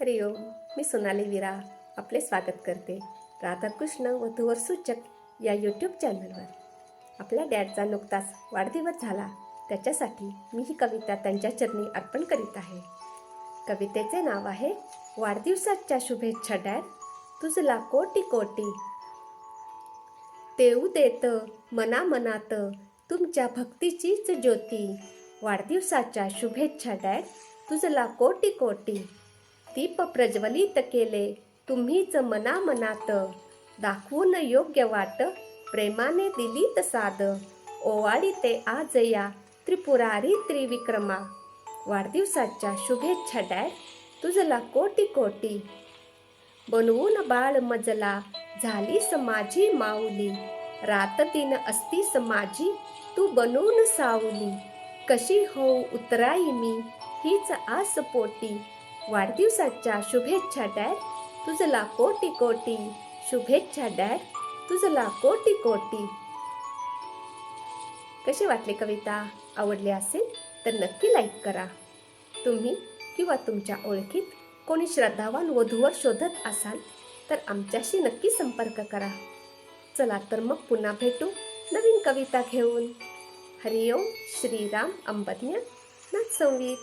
हरिओम मी सोनाली विरा आपले स्वागत करते. राधाकृष्ण वधूवर सूचक या यूट्यूब चॅनलवर आपल्या डॅडचा नुकताच वाढदिवस झाला. त्याच्यासाठी मी ही कविता त्यांच्या चरणी अर्पण करीत आहे. कवितेचे नाव आहे वाढदिवसाच्या शुभेच्छा डॅड. तुझला कोटी कोटी देऊ देत मना मनात तुमच्या भक्तीचीच ज्योती. वाढदिवसाच्या शुभेच्छा डॅड. तुझला कोटी कोटी दीप प्रज्वलित केले. तुम्हीच मनामनात दाखवून योग्य वाट प्रेमाने दिलीत साद. ओवाळी ते आज या त्रिपुरारी त्रिविक्रमा. वाढदिवसाच्या शुभेच्छा डॅड तुझला कोटी कोटी. बनवून बाळ मजला झालीस माझी माऊली. रात दिन असतीस माझी तू बनवून सावली. कशी हो उतराई मी हीच आस पोटी. वाढदिवसाच्या शुभेच्छा डॅड. तुझला कोटी कोटी शुभेच्छा डॅड. तुझला कोटी कोटी. कशी वाटली कविता? आवडली असेल तर नक्की लाईक करा. तुम्ही किंवा तुमच्या ओळखीत कोणी श्रद्धावान वधूवर शोधत असाल तर आमच्याशी नक्की संपर्क करा. चला तर मग पुन्हा भेटू नवीन कविता घेऊन. हरिओम श्रीराम अंबज्ञ नाथ संगीत.